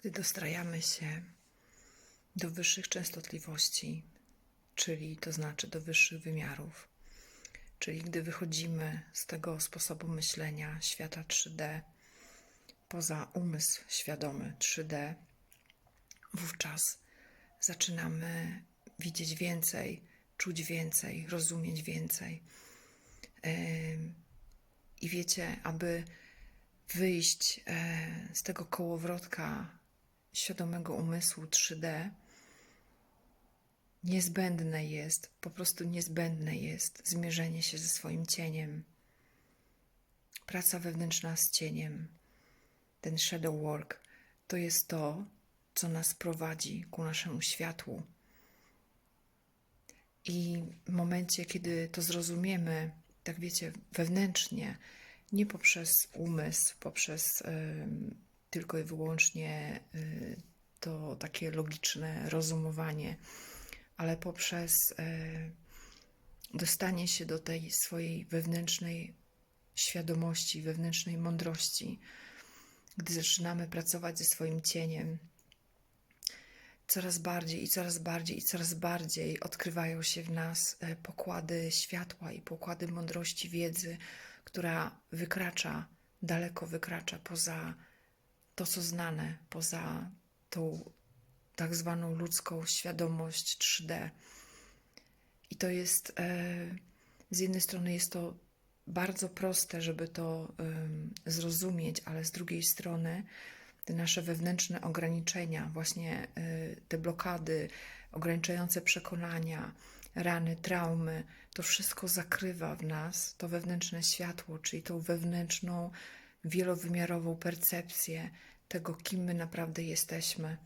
gdy dostrajamy się do wyższych częstotliwości, czyli to znaczy do wyższych wymiarów, czyli gdy wychodzimy z tego sposobu myślenia świata 3D poza umysł świadomy 3D, wówczas zaczynamy widzieć więcej, czuć więcej, rozumieć więcej. Ym, I wiecie, aby wyjść e, z tego kołowrotka świadomego umysłu 3D, niezbędne jest, po prostu niezbędne jest zmierzenie się ze swoim cieniem. Praca wewnętrzna z cieniem, ten shadow work, to jest to, co nas prowadzi ku naszemu światłu. I w momencie, kiedy to zrozumiemy, tak wiecie, wewnętrznie, nie poprzez umysł, poprzez em, tylko i wyłącznie y, to takie logiczne rozumowanie, ale poprzez e, dostanie się do tej swojej wewnętrznej świadomości, wewnętrznej mądrości, gdy zaczynamy pracować ze swoim cieniem, coraz bardziej i coraz bardziej i coraz bardziej odkrywają się w nas e, pokłady światła i pokłady mądrości, wiedzy, która wykracza, daleko wykracza poza to, co znane, poza tą tak zwaną ludzką świadomość 3D. I to jest, e, z jednej strony jest to bardzo proste, żeby to zrozumieć, ale z drugiej strony te nasze wewnętrzne ograniczenia, właśnie e, te blokady, ograniczające przekonania, rany, traumy, to wszystko zakrywa w nas to wewnętrzne światło, czyli tą wewnętrzną, wielowymiarową percepcję tego, kim my naprawdę jesteśmy